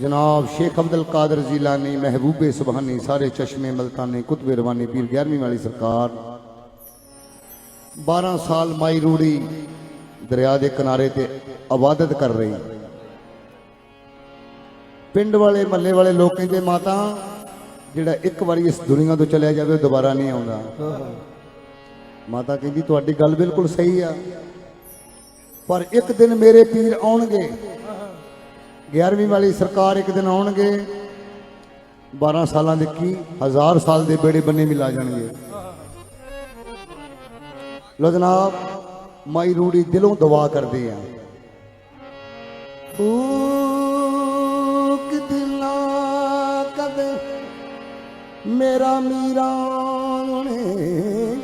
ਜਨਾਬ ਸ਼ੇਖ ਅਬਦੁਲ ਕਾਦਰ ਜ਼ਿਲਾਨੀ ਮਹਿਬੂਬੇ ਸੁਬਹਾਨੀ, ਸਾਰੇ ਚਸ਼ਮੇ ਮਲਤਾਨੇ, ਕੁਤਬੇ ਰਵਾਨੀ ਪੀਰ 11ਵੀਂ ਵਾਲੀ ਸਰਕਾਰ। 12 ਸਾਲ ਮਾਈ ਰੂੜੀ ਦਰਿਆ ਦੇ ਕਿਨਾਰੇ ਤੇ ਇਬਾਦਤ ਕਰ ਰਹੀ। ਪਿੰਡ ਵਾਲੇ ਮੱਲੇ ਵਾਲੇ ਲੋਕ ਕਹਿੰਦੇ ਮਾਤਾ, ਜਿਹੜਾ ਇੱਕ ਵਾਰੀ ਇਸ ਦੁਨੀਆ ਤੋਂ ਚਲਿਆ ਜਾਵੇ ਦੁਬਾਰਾ ਨਹੀਂ ਆਉਂਦਾ। ਮਾਤਾ ਕਹਿੰਦੀ, ਤੁਹਾਡੀ ਗੱਲ ਬਿਲਕੁਲ ਸਹੀ ਆ, ਪਰ ਇੱਕ ਦਿਨ ਮੇਰੇ ਪੀਰ ਆਉਣਗੇ। 11ਵੀਂ ਵਾਲੀ ਸਰਕਾਰ ਇੱਕ ਦਿਨ ਆਉਣਗੇ। 12 ਸਾਲਾਂ ਦੇ ਕੀ, ਹਜ਼ਾਰ ਸਾਲ ਦੇ ਬੇੜੇ ਬੰਨੇ ਵੀ ਲਾ ਜਾਣਗੇ। ਲੋ ਜਨਾਬ, ਮਾਈ ਰੂੜੀ ਦਿਲੋਂ ਦੁਆ ਕਰਦੇ ਆ। ਫੂਕ ਦਿਲਾਂ ਕਦੇ ਮੇਰਾ ਮੀਰਾ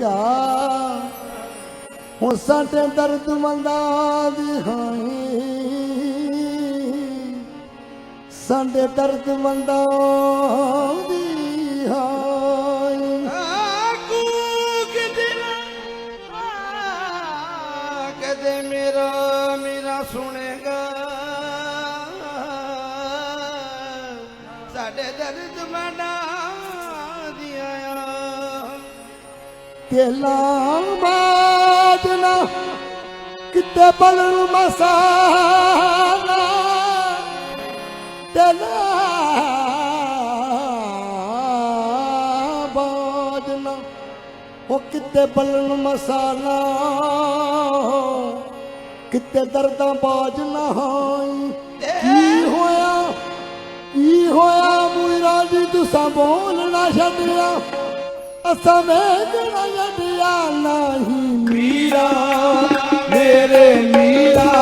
ਗਾ ਹੁਣ ਸਾਡੇ ਦਰਦ ਮੰਦਾ ਦੀ ਸਾਡੇ ਦਰਦ ਮੰਦਾ ਦੀ ਹਾਈ ਕਦੇ ਮੇਰਾ ਮੇਰਾ ਸੁਣੇਗਾ। ਸਾਡੇ ਦਰਦ ਮਨਾ ਦਿਆ ਤੇਲਾ ਬਾਜਨਾ ਕਿਤੇ ਬਲਨ ਮਸਾਲਾ ਤੇਲਾ ਬਾਜਨਾ ਉਹ ਕਿਤੇ ਬਲਨ ਮਸਾਲਾ ਕਿਤੇ ਦਰਦਾਂ ਬਾਜ ਨਾ ਕੀ ਹੋਇਆ? ਕੀ ਹੋਇਆ? ਮੁਰਾ ਜੀ ਤੁਸਾਂ ਬੋਲਣਾ ਛੱਡਿਆ। ਅਸਾਂ ਵੇਖਣਾ ਛੱਡਿਆ ਨਹੀਂ। ਮੀਰਾ ਮੇਰੇ ਮੀਰਾ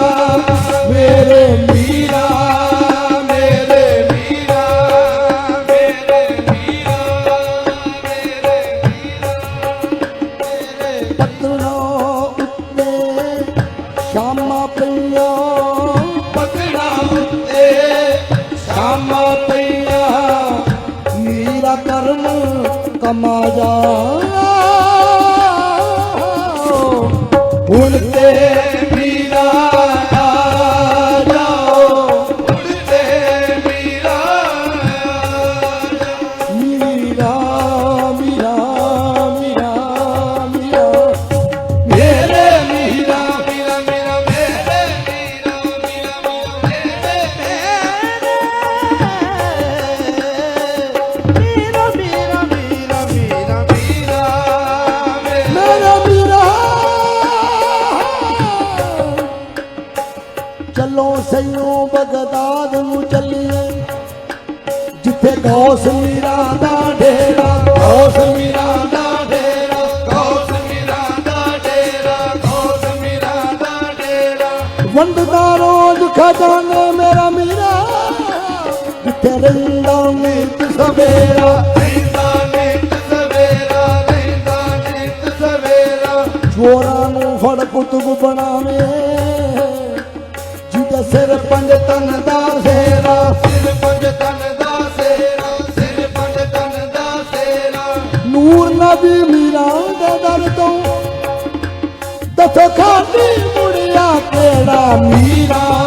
ਮੀਰਾ ਕਰਮ ਕਮਾ ਜਾ ਹੁਣ ਤੇ ਖਜ਼ਾਨੇ ਮੇਰਾ ਮੀਰਾ। ਜਿੱਥੇ ਰਹਿੰਦਾ ਸਵੇਰਾ? ਰਹਿੰਦਾ ਨਿਤ ਸਵੇਰਾ ਰਹਿੰਦਾ ਨਿਤ ਸਵੇਰਾ। ਚੋਰਾਂ ਨੂੰ ਫੜ ਕੁਤਬ ਬਣਾਵੇ। ਜਿਹਦੇ ਸਿਰ ਪੰਜ ਤਨ ਦਾ ਸੇਰਾ। ਸਿਰ ਪੰਜ ਤਨ ਦਾ ਸੇਰਾ ਸਿਰ ਪੰਜ ਤਨ ਦਾ ਸੇਰਾ। ਨੂਰ ਨਬੀ ਮੀਰਾਂ ਦੇ ਦਰ ਤੋਂ ਦਸੋ ਖਾਲੀ ਮੁੜਿਆ ਕਿਹੜਾ ਮੀਰਾ ਮੇਰੇ?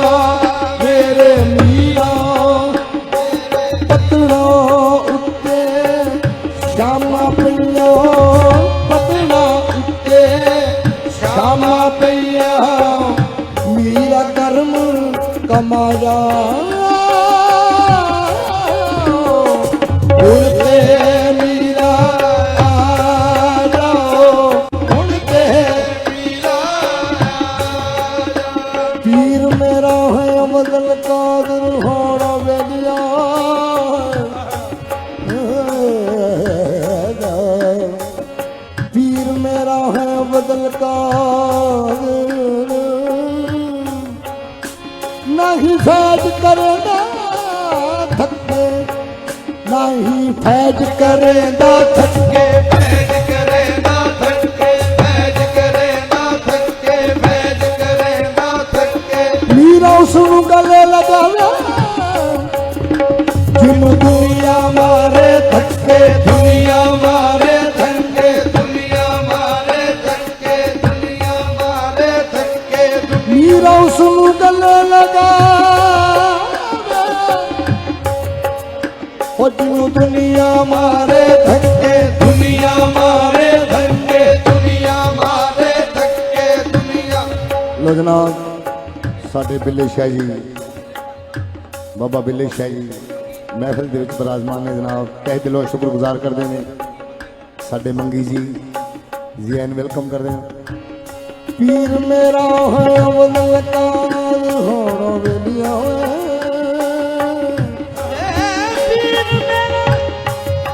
ਪਈਆਂ ਪਤਨਾ ਉੱਤੇ ਸ਼ਾਮਾਂ ਪਈਆਂ। ਮੇਰਾ ਕਰਮ ਕਮਾਇਆ। ਐਜ ਕਰਦਾ ਬਿੱਲੇ ਸ਼ਾਹ ਜੀ। ਬਾਬਾ ਬਿੱਲੇ ਸ਼ਾਹ ਜੀ, ਮਹਿਫਿਲ ਦੇ ਵਿੱਚ ਬਰਾਜਮਾਨ ਨੇ ਜਨਾਬ, ਤਹਿ ਦਿਲੋਂ ਸ਼ੁਕਰਗੁਜ਼ਾਰ ਕਰਦੇ ਨੇ। ਸਾਡੇ ਮੰਗੀ ਜੀ ਜੀ ਐਨ ਵੈਲਕਮ ਕਰਦੇ ਨੇ। ਪੀਰ ਮੇਰਾ ਹੈ ਅਵਲਤਾਨ ਹੋਣਾ ਵੇਲੀਆਂ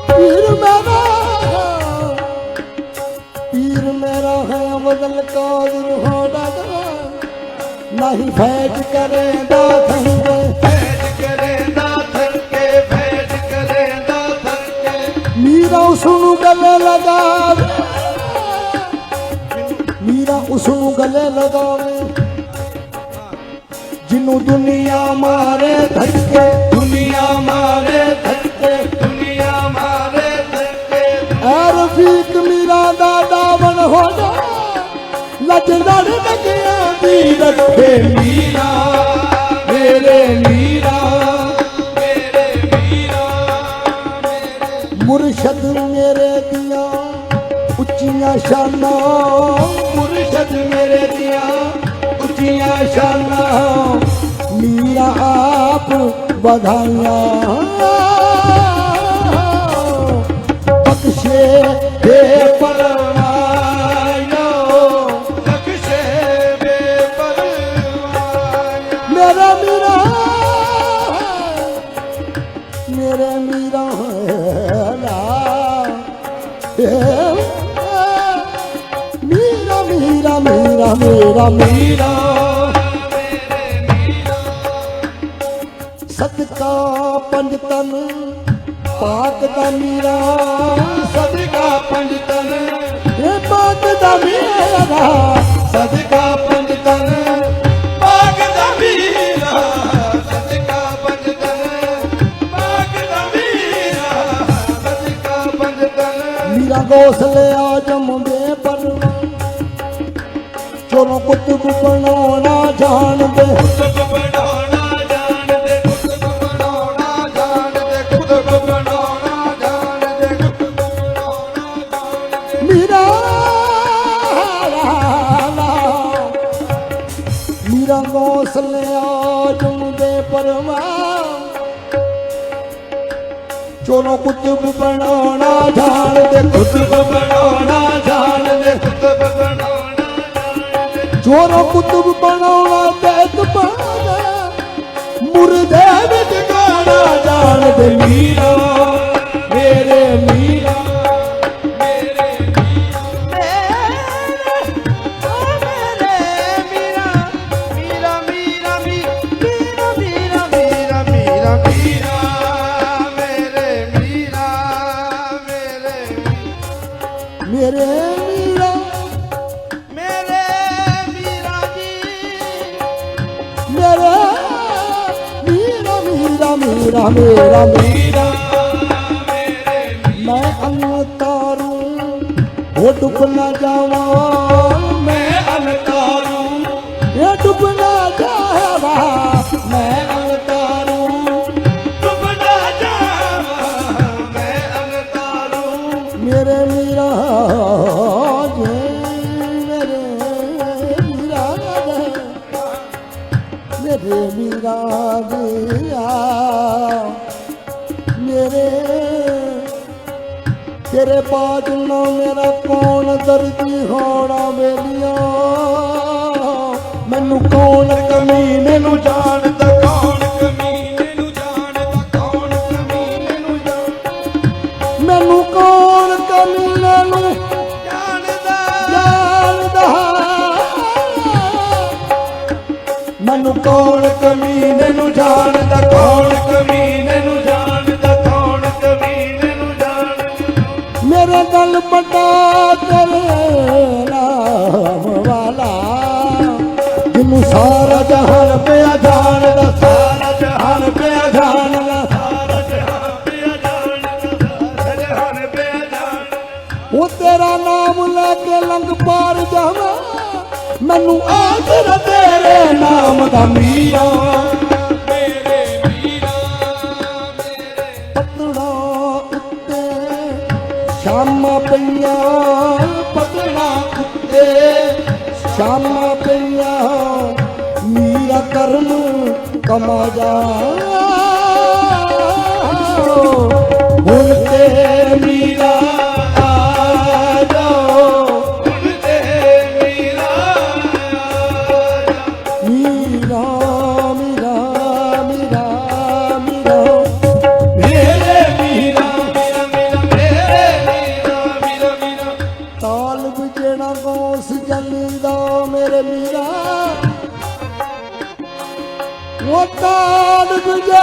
ਪੀਰ ਮੇਰਾ ਪੀਰ ਮੇਰਾ ਹੈ ਅਵਦਲ ਕਾਦਰ ਹੋਣਾ ਨਹੀਂ ਫੈਜ ਕਰੇਂਦਾ ਥੰਗੇ ਫੈਜ ਕਰੇਂਦਾ ਧੱਕੇ ਫੈਜ ਕਰੇਂਦਾ ਧੱਕੇ ਮੀਰਾ ਉਸ ਨੂੰ ਗਲੇ ਲਗਾਵੇ। ਮੀਰਾ ਉਸ ਨੂੰ ਗਲੇ ਲਗਾਵੇ। ਜਿਹਨੂੰ ਦੁਨੀਆ ਮਾਰੇ ਧੱਕੇ। ਦੁਨੀਆ ਮਾਰੇ ਧੱਕੇ। ਦੁਨੀਆ ਮਾਰੇ ਧੱਕੇ। ਐ ਰਫੀਕ ਮੀਰਾ ਦਾ ਦਾਵਣ ਹੋ ਜਾ ਲਜਦੜ ਲੱਗਿਆ ਦੀ ਮੀਰਾ ਮੇਰੇ ਮੀਰਾ ਮੇਰੇ ਮੀਰਾ ਮੇਰੇ ਮੁਰਸ਼ਦ ਮੇਰੇ ਦੀਆਂ ਉੱਚੀਆਂ ਸ਼ਾਨਾਂ, ਮੁਰਸ਼ਦ ਮੇਰੇ ਦੀਆਂ ਉੱਚੀਆਂ ਸ਼ਾਨਾਂ ਮੀਰਾ ਆਪ ਵਧਾਈਆਂ। ਮੀਰਾ ਮੇਰਾ ਸਦਕਾ ਪੰਜ ਤਨ ਪਾਕ ਦਾ ਮੀਰਾ ਸਦਕਾ ਪੰਜ ਤਨ ਇਹ ਪਾਕ ਦਾ ਮੀਰਾ ਸਦਕਾ ਪੰਜ ਤਨ ਪਾਕ ਦਾ ਵੀਰਾ ਸਦਕਾ ਪੰਜ ਤਨ ਪਾਕ ਦਾ ਵੀਰਾ ਸਦਕਾ ਪੰਜ ਤਨ ਮੀਰਾ ਗੋਸਲੇ ਆਜਮ ਚੋਰੋਂ ਕੁੱਤਬ ਬਣਾਉਣਾ ਜਾਣਦੇ ਕੁਤਬ ਬਣਾਉਣਾ ਜਾਣਦੇ ਕੁਤਬ ਬਣਾਉਣਾ ਜਾਣਦੇ ਕੁਤਬ ਬਣਾਉਣਾ ਜਾਣਦੇ ਕੁਤਬ ਬਣਾਉਣਾ ਜਾਣਦੇ ਮੀਰਾ ਮੀਰਾ ਗੋਸਲੇ ਆਜਮ ਪਰਮਾ ਪਰਵਾ ਚੋਰੋਂ ਕੁੱਤਬ ਬਣਾਉਣਾ ਜਾਣਦੇ ਕੁਤਬ ਬਣਾਉਣਾ ਜਾਣਦੇ ਕੁਤਬ ਬਣਾਉਣਾ। ਜਾਣਦੇ ਚੋਰੋਂ ਕੁੱਤਬ ਬਣਾਉਣਾ ਤੇ ਕਪਾਣਾ ਮੁਰਦੇ ਵਿੱਚ ਗਾਣਾ ਜਾਣਦੇ ਮੀਰਾ ਮੇਰੇ ਮੀਰਾ ਮੀਰਾ ਮੀਰਾ ਮੇਰਾ ਮੀਰਾ। ਮੈਂ ਅੰਤਾਰੂ ਹੋ ਡੁੱਬ ਨਾ ਜਾਵਾਂ। ਕੌਣ ਦਰਦੀ ਪਈਆਂ ਪਤਲਾ ਖੁੱਤੇ ਸ਼ਾਮਾਂ ਪਈਆਂ ਮੀਰਾ ਕਰਮ ਕਮਾ ਜਾ। ਹੁਣ ਤੇ ਮੀਰਾ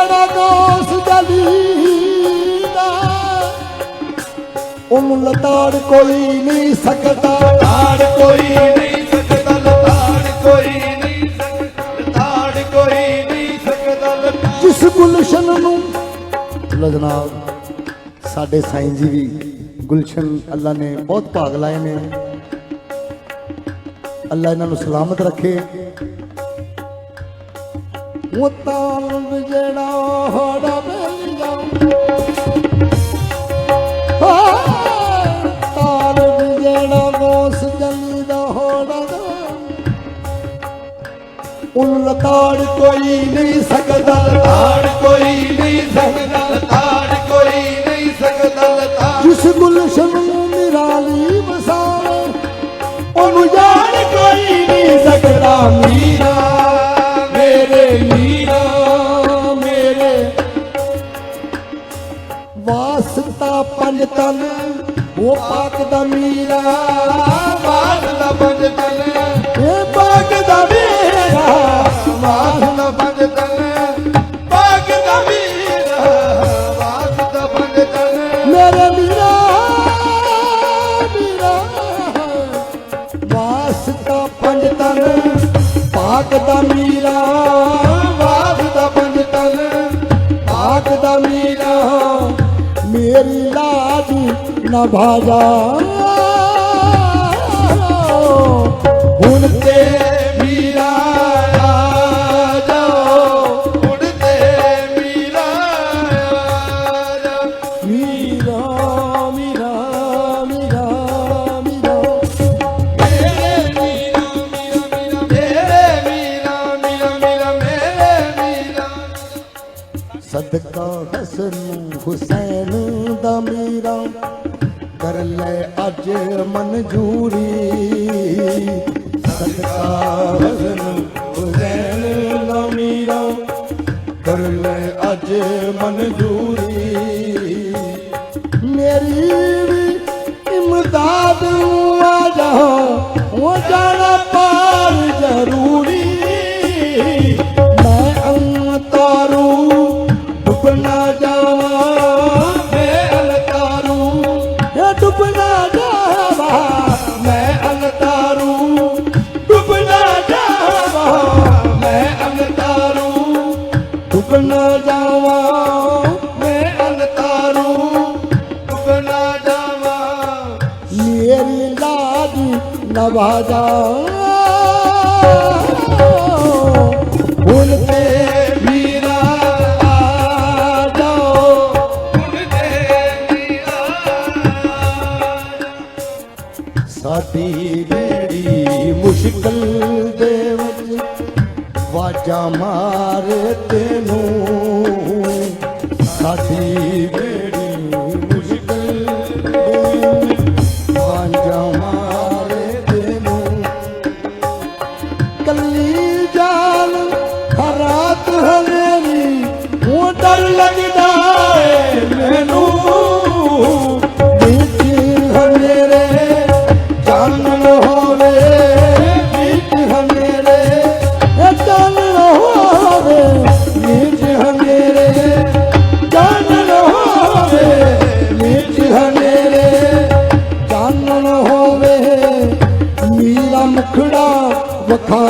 ਜਿਹੜਾ ਦੋਸ ਜਲੀ ਦਾ ਉਹਨੂੰ ਲਤਾੜ ਕੋਈ ਨਹੀਂ ਸਕਦਾ। ਲਤਾੜ ਕੋਈ ਗੁਲਸ਼ਨ ਨੂੰ ਲੋ ਜਨਾਬ ਸਾਡੇ ਸਾਈਂ ਜੀ ਵੀ ਗੁਲਸ਼ਨ ਅੱਲਾ ਨੇ ਬਹੁਤ ਭਾਗ ਲਾਏ ਨੇ। ਅੱਲਾ ਇਹਨਾਂ ਨੂੰ ਸਲਾਮਤ ਰੱਖੇ। முத்தால் விஜயனோட உள்ள தாடு கோயில் சகதாடு கோயில் मेरी लाजी न भाजा उनके ਹੁਸੈਨ ਦਾ ਮੇਰਾ ਕਰ ਲੈ ਅੱਜ ਮਨਜੂਰੀ। ਸਦਕਾ ਹਜ਼ਨ ਹੁਸੈਨ ਦਾ ਮੇਰਾ ਕਰ ਲੈ ਅੱਜ ਮਨਜੂਰੀ। ਮੇਰੀ ਵੀ ਇਮਦਾਦ ਆ ਜਾ, ਉਹ ਜਾਣਾ ਸਾਡੀ ਬੇੜੀ ਮੁਸ਼ਕਲ ਦੇ ਵਿੱਚ ਵਾਜਾ ਮਾਰ ਤੈਨੂੰ। ਸਾਡੀ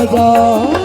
রাজা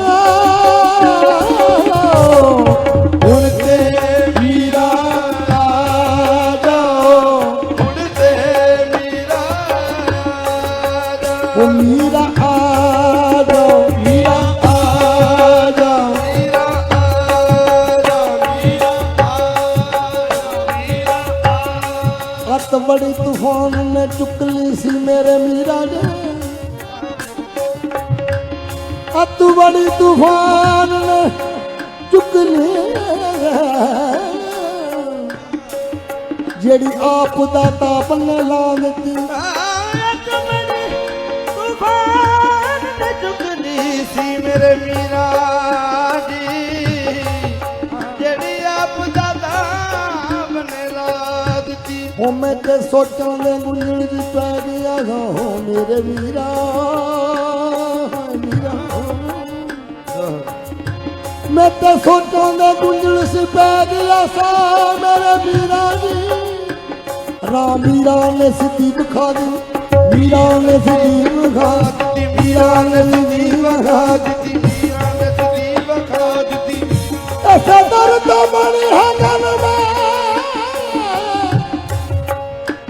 ਮੇਰੇ ਮੀਰਾ ਜੀ, ਜਿਹੜੀ ਆਪ ਦਾ ਦਾਮ ਨੇ ਲਾ ਦਿੱਤੀ ਉਹ ਮੈਂ ਤੇ ਸੋਚਾਂ ਦੇ ਗੁੰਝਲ ਚ ਪੈ ਗਿਆ ਹੋ ਮੇਰੇ ਵੀਰਾ ਮੈਂ ਤਾਂ ਸੋਚਾਂ ਦੇ ਗੁੰਝਲ ਚ ਪੈ ਗਿਆ ਸਾ ਮੇਰੇ ਵੀਰਾ ਜੀ। ਰਾਮ ਵੀਰਾ ਨੇ ਸਿੱਧੀ ਵਿਖਾ ਦੀ ਵੀਰਾ ਨੇ ਸਿੱਧੀ ਵਿਖਾ ਦਿੱਤੀ, ਮੀਰਾ ਨੇ ਸਿੱਧੀ ਵਖਾ ਦਿੱਤੀ। ਐਸਾ ਦਰਦ ਬਣੀ ਹੈ ਜਨ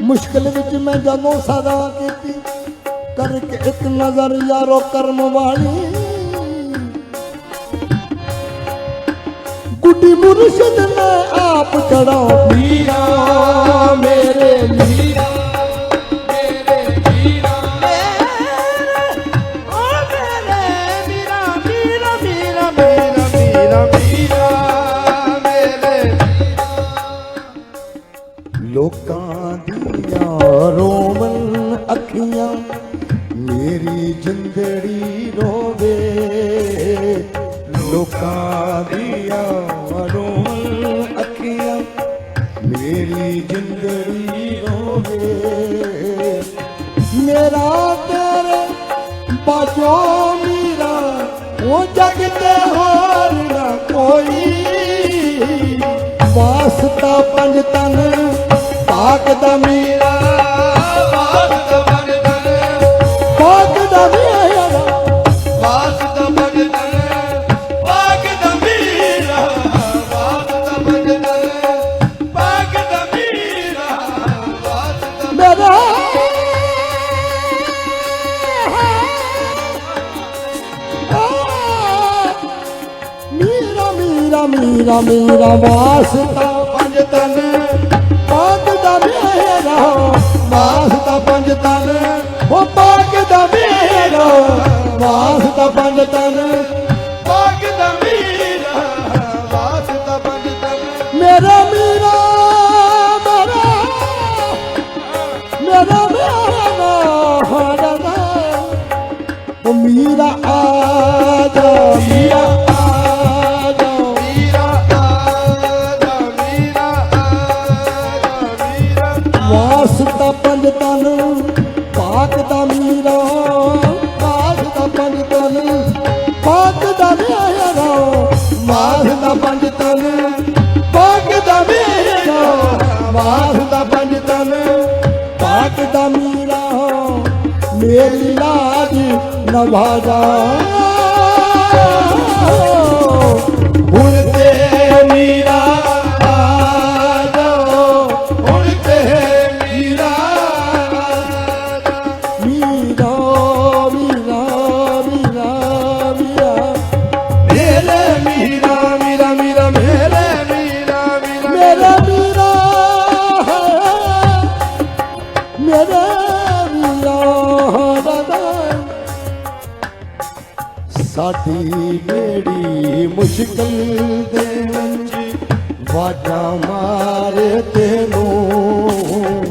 ਮੈਂ ਵਿੱਚ ਮੈਂ ਜਦੋਂ ਸਦਾ ਕੀਤੀ, ਕਰਕੇ ਇੱਕ ਨਜ਼ਰ ਯਾਰੋ ਕਰਮ ਵਾਲੀ। ਗੁੱਡੀ ਮੁਰਸ਼ਦ ਨੇ ਆਪ ਚੜਾ ਮੀਰਾ ਮੇਰੇ ਮੀਰਾ ਬਾਜੋ ਮੀਰਾ ਉਹ ਜਗ ਤੇ ਹੋਰ ਨਾ ਕੋਈ। ਵਾਸਤਾ ਪੰਜ ਤਨ ਤਾਕ ਦਾ ਮੀਰਾ। ਮੇਰਾ ਮੀਰਾ ਮੀਰਾ ਵਾਸਤਾ ਪੰਜ ਤਨ। ਪਾਕ ਦਾ ਮੇਰਾ ਵਾਸਤਾ ਪੰਜ ਤਨ। ਉਹ ਪਾਕ ਦਾ ਮੇਰਾ ਵਾਸਤਾ ਪੰਜ ਤਨ। ভাজা ਬੇੜੀ ਮੁਸ਼ਕਲ ਵਾਜਾ ਮਾਰੇ ਤੈਨੂੰ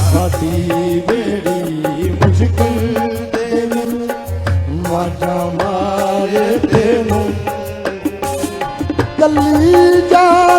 ਸਾਡੀ ਬੇੜੀ ਮੁਸ਼ਕਲ ਦੇ ਵਿੱਚ ਵਾਜਾ ਮਾਰੇ ਤੈਨੂੰ। ਕੱਲੀ ਜਾ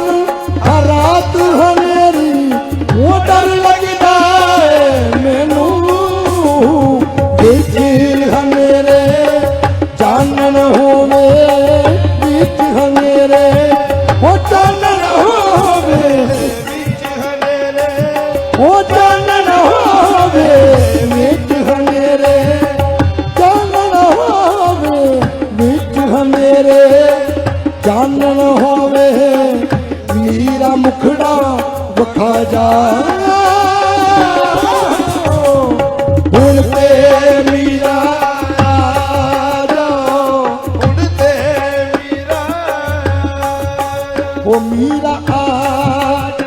ও মীরা আজ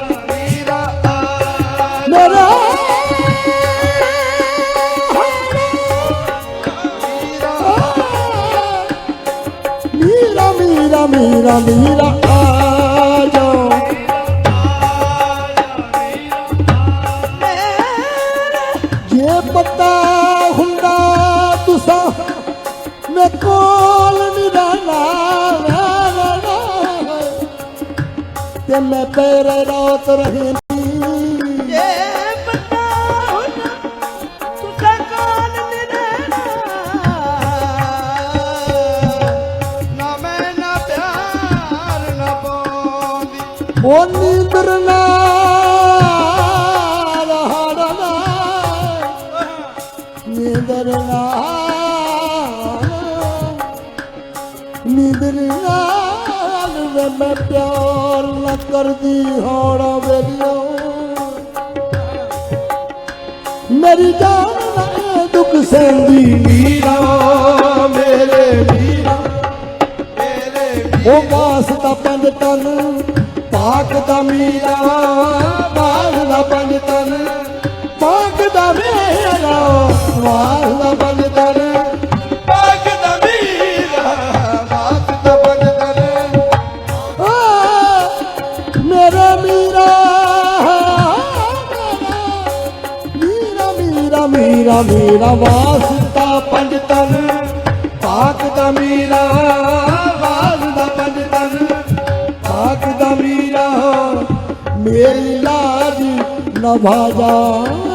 মেরা মীরা মীরা মীরা মীরা ਮੈਂ ਰਾਤ ਜੇ ਤੁਸਾਂ ਕਾਲ ਰਹਿਣਾ ਨਾ ਮੈਂ ਨਾ ਪਿਆਰ ਨਾ ਪਾਉਂਦੀ ਉਹ ਨੀਂਦਰ ਨਾ ਰਹਾਣਾ ਨੀਂਦਰ ਨਾ ਨੀਂਦਰ ਨਾਲ। ਵੇ ਮੈਂ ਪਿਆਰ ਨਾ ਕਰਦੀ ਹੋਣਾ ਵੇਲਿਓ ਮੇਰੀ ਜਾਨ ਨਾ ਦੁੱਖ ਸਹਿੰਦੀ ਮੀਰਾ ਮੇਰੇ ਮੀਰਾ ਮੇਰੇ ਉਹ ਵਾਸਤਾ ਪੰਜ ਤਨ, ਪਾਕ ਦਾ ਮੀਰਾ। ਵਾਸਦਾ ਪੰਜ ਤਨ, ਪਾਕ ਦਾ ਮੇਰਾ। ਵਾਸਦਾ ਪੰਜ ਮੀਰਾ ਮੀਰਾ ਮੀਰਾ ਵਾਸਤਾ ਪੰਜ ਤਨ, ਪਾਕ ਦਾ ਮੀਰਾ ਵਾਸਦਾ ਪੰਜ ਤਨ, ਪਾਕ ਦਾ ਮੀਰਾ ਮੇਰੀ ਲਾਜ ਨਭਾ ਜਾ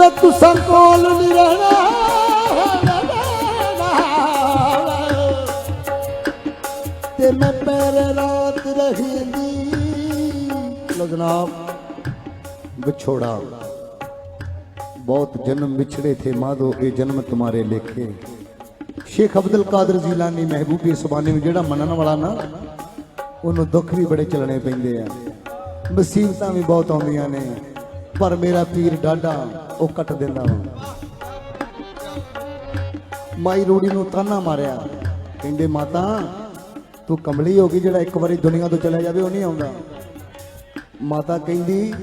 ਵਿੱਚ ਸੰਤੋਲ ਨਹੀਂ ਰਹਿਣਾ। ਤੇ ਮੈਂ ਪੈਰ ਰਾਤ ਰਹਿੰਦੀ। ਲੋ ਜਨਾਬ, ਵਿਛੋੜਾ। ਬਹੁਤ ਜਨਮ ਵਿਛੜੇ ਥੇ ਮਾਧੋ, ਇਹ ਜਨਮ ਤੁਹਾਰੇ ਲੇਖੇ। ਸ਼ੇਖ ਅਬਦੁਲ ਕਾਦਰ ਜ਼ਿਲਾਨੀ ਮਹਿਬੂਬੀ ਸੁਬਾਨੀ ਨੂੰ ਜਿਹੜਾ ਮੰਨਣ ਵਾਲਾ ਨਾ, ਉਹਨੂੰ ਦੁੱਖ ਵੀ ਬੜੇ ਚਲਣੇ ਪੈਂਦੇ ਆ। ਮੁਸੀਬਤਾਂ ਵੀ ਬਹੁਤ ਆਉਂਦੀਆਂ ਨੇ। ਪਰ ਮੇਰਾ ਪੀਰ ਡਾਡਾ, ਉਹ ਕੱਟ ਦਿੰਦਾ ਵਾ। ਮਾਈ ਰੂੜੀ ਨੂੰ ਤਾਨਾ ਮਾਰਿਆ। ਕਹਿੰਦੇ, ਮਾਤਾ, ਤੂੰ ਕਮਲੀ ਹੋ ਗਈ ਜਿਹੜਾ ਇੱਕ ਵਾਰੀ ਦੁਨੀਆ ਤੋਂ ਚਲਾ ਜਾਵੇ, ਉਹ ਨਹੀਂ ਆਉਂਦਾ। ਮਾਤਾ ਕਹਿੰਦੀ,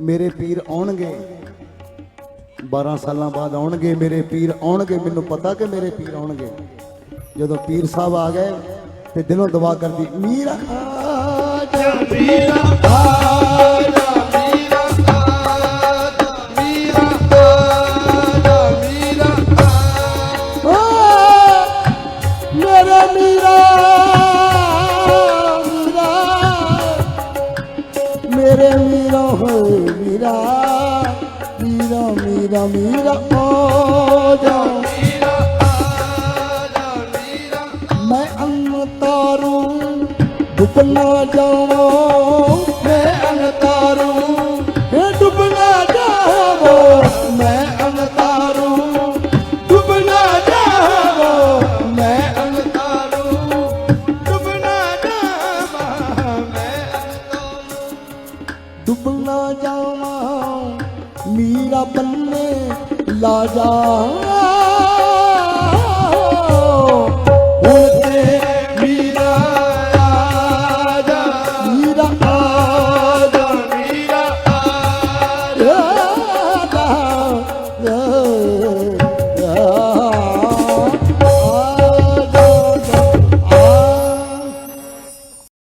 ਮੇਰੇ ਪੀਰ ਆਉਣਗੇ। 12 ਸਾਲਾਂ ਬਾਅਦ ਆਉਣਗੇ, ਮੇਰੇ ਪੀਰ ਆਉਣਗੇ। ਮੈਨੂੰ ਪਤਾ ਕਿ ਮੇਰੇ ਪੀਰ ਆਉਣਗੇ। ਜਦੋਂ ਪੀਰ ਸਾਹਿਬ ਆ ਗਏ ਤੇ ਦਿਲੋਂ ਦੁਆ ਕਰਦੀ, ਮੀਰ ਆ ਜਾ ਮੀਰਾ ਆਜਾ ਡੁੱਬਣਾ ਜਾਵਾਂ, ਮੈਂ ਅੰਨ ਤਾਰੂ ਮੈਂ ਡੁੱਬਣਾ ਜਾਵਾਂ, ਮੈਂ ਅੰਨ ਤਾਰੂ ਡੁੱਬਣਾ ਜਾਵਾਂ, ਮੈਂ ਅੰਨ ਡੁੱਬਣਾ ਜਾਵਾਂ, ਮੈਂ ਡੁੱਬਣਾ ਜਾਵਾਂ, ਮੀਰਾ ਬੰਨੇ ਲਾ ਜਾ।